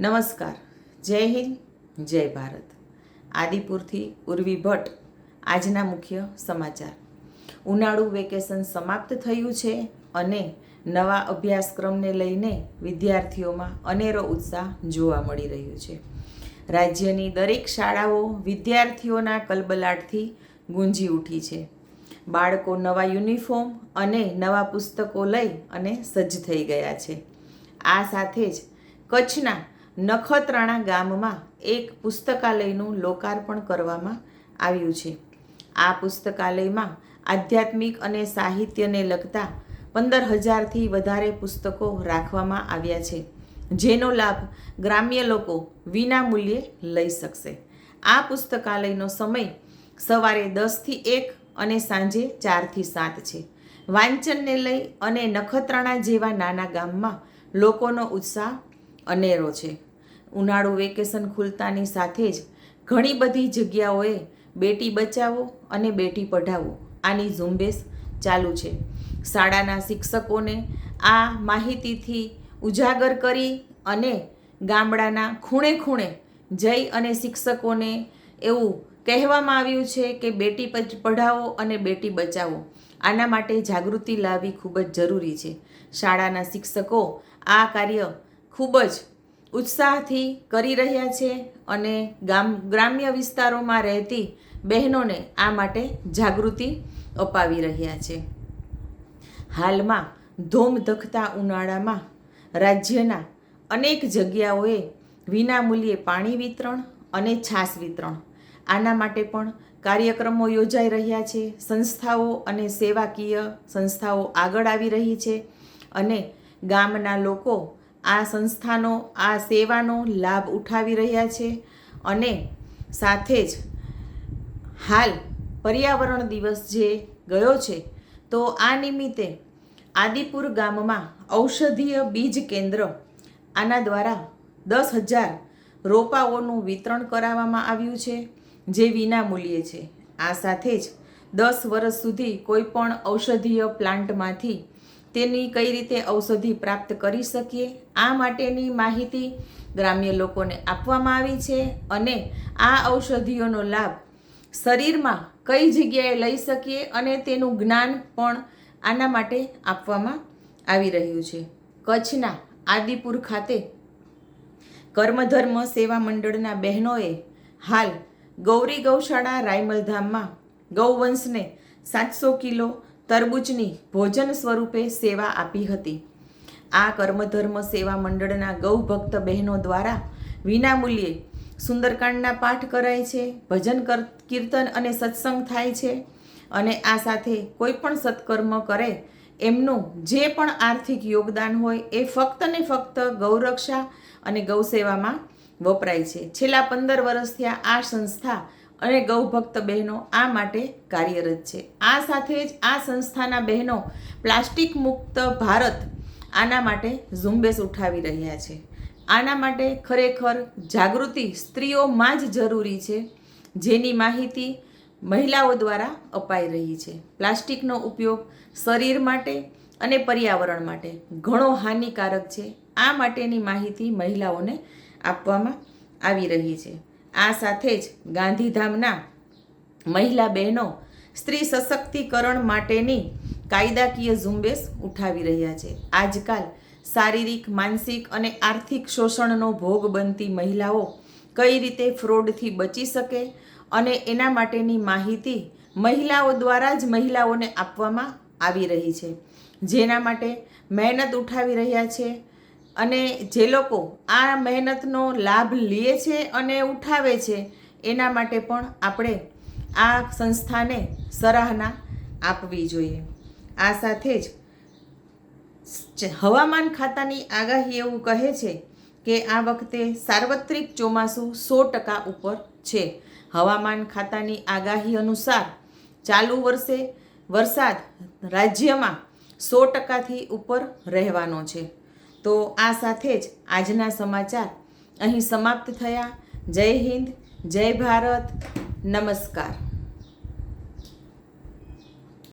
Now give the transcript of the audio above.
નમસ્કાર. જય હિન્દ, જય ભારત. આદિપુરથી ઉર્વી ભટ્ટ, આજના મુખ્ય સમાચાર. ઉનાળુ વેકેશન સમાપ્ત થયું છે અને નવા અભ્યાસક્રમને લઈને વિદ્યાર્થીઓમાં અનેરો ઉત્સાહ જોવા મળી રહ્યો છે. રાજ્યની દરેક શાળાઓ વિદ્યાર્થીઓના કલબલાટથી ગુંજી ઉઠી છે. બાળકો નવા યુનિફોર્મ અને નવા પુસ્તકો લઈ અને સજ્જ થઈ ગયા છે. આ સાથે જ કચ્છના નખત્રાણા ગામમાં એક પુસ્તકાલયનું લોકાર્પણ કરવામાં આવ્યું છે. આ પુસ્તકાલયમાં આધ્યાત્મિક અને સાહિત્યને લગતા પંદર હજારથી વધારે પુસ્તકો રાખવામાં આવ્યા છે, જેનો લાભ ગ્રામ્ય લોકો વિના મૂલ્યે લઈ શકશે. આ પુસ્તકાલયનો સમય સવારે દસથી એક અને સાંજે ચારથી સાત છે. વાંચનને લઈ અને નખત્રાણા જેવા નાના ગામમાં લોકોનો ઉત્સાહ અનેરો છે. ઉનાળુ વેકેશન ખુલતાની સાથે જ ઘણી બધી જગ્યાઓએ બેટી બચાવો અને બેટી પઢાવો આની ઝુંબેશ ચાલુ છે. શાળાના શિક્ષકોને આ માહિતીથી ઉજાગર કરી અને ગામડાના ખૂણે ખૂણે જઈ અને શિક્ષકોને એવું કહેવામાં આવ્યું છે કે બેટી પઢાવો અને બેટી બચાવો આના માટે જાગૃતિ લાવવી ખૂબ જ જરૂરી છે. શાળાના શિક્ષકો આ કાર્ય ખૂબ જ ઉત્સાહથી કરી રહ્યા છે અને ગામ, ગ્રામ્ય વિસ્તારોમાં રહેતી બહેનોને આ માટે જાગૃતિ અપાવી રહ્યા છે. હાલમાં ધોમધખતા ઉનાળામાં રાજ્યના અનેક જગ્યાઓએ વિનામૂલ્યે પાણી વિતરણ અને છાશ વિતરણ. આના માટે પણ કાર્યક્રમો યોજાઈ રહ્યા છે. સંસ્થાઓ અને સેવાકીય સંસ્થાઓ આગળ આવી રહી છે અને ગામના લોકો આ સંસ્થાનો, આ સેવાનો લાભ ઉઠાવી રહ્યા છે અને સાથે જ હાલ પર્યાવરણ દિવસ જે ગયો છે, તો આ નિમિત્તે આદિપુર ગામમાં ઔષધીય બીજ કેન્દ્ર આના દ્વારા દસ હજાર રોપાઓનું વિતરણ કરાવવામાં આવ્યું છે, જે વિના મૂલ્યે છે. આ સાથે જ દસ વર્ષ સુધી કોઈ પણ ઔષધીય પ્લાન્ટમાંથી તેની કઈ રીતે ઔષધિ પ્રાપ્ત કરી શકીએ? આ માટેની માહિતી ગ્રામ્ય લોકોને આપવામાં આવી છે અને આ ઔષધિઓનો લાભ શરીરમાં કઈ જગ્યાએ લઈ શકીએ અને તેનું જ્ઞાન પણ આના માટે આપવામાં આવી રહ્યું છે. કચ્છના આદિપુર ખાતે કર્મધર્મ સેવા મંડળના બહેનોએ હાલ ગૌરી ગૌશાળા રાયમલધામમાં ગૌવંશને સાતસો કિલો તરબૂચની ભોજન સ્વરૂપે સેવા આપી હતી. આ કર્મધર્મ સેવા મંડળના ગૌભક્ત બહેનો દ્વારા વિનામૂલ્યે સુંદરકાંડના પાઠ કરાય છે, ભજન કર, કીર્તન અને સત્સંગ થાય છે અને આ સાથે કોઈ પણ સત્કર્મ કરે, એમનું જે પણ આર્થિક યોગદાન હોય એ ફક્ત ને ફક્ત ગૌરક્ષા અને ગૌસેવામાં વપરાય છે. છેલ્લા પંદર વર્ષથી આ સંસ્થા અને ગૌભક્ત બહેનો આ માટે કાર્યરત છે. આ સાથે જ આ સંસ્થાના બહેનો પ્લાસ્ટિક મુક્ત ભારત આના માટે ઝુંબેશ ઉઠાવી રહ્યા છે. આના માટે ખરેખર જાગૃતિ સ્ત્રીઓમાં જ જરૂરી છે, જેની માહિતી મહિલાઓ દ્વારા અપાઈ રહી છે. પ્લાસ્ટિકનો ઉપયોગ શરીર માટે અને પર્યાવરણ માટે ઘણો હાનિકારક છે. આ માટેની માહિતી મહિલાઓને આપવામાં આવી રહી છે. આ સાથે જ ગાંધીધામના મહિલા બહેનો સ્ત્રી સશક્તિકરણ માટેની કાયદાકીય ઝુંબેશ ઉઠાવી રહ્યા છે. આજકાલ શારીરિક, માનસિક અને આર્થિક શોષણનો ભોગ બનતી મહિલાઓ કઈ રીતે ફ્રોડથી બચી શકે અને એના માટેની માહિતી મહિલાઓ દ્વારા જ મહિલાઓને આપવામાં આવી રહી છે. જેના માટે મહેનત ઉઠાવી રહ્યા છે અને જે લોકો આ મહેનતનો લાભ લે છે અને ઉઠાવે છે, એના માટે પણ આપણે આ સંસ્થાને સરાહના આપવી જોઈએ. આ સાથે જ હવામાન ખાતાની આગાહી એવું કહે છે કે આ વખતે સાર્વત્રિક ચોમાસું સો ટકા ઉપર છે. હવામાન ખાતાની આગાહી અનુસાર ચાલુ વર્ષે વરસાદ રાજ્યમાં સો ટકાથી ઉપર રહેવાનો છે. તો આ સાથે જ આજના સમાચાર અહીં સમાપ્ત થયા. જય હિન્દ જય ભારત. નમસ્કાર.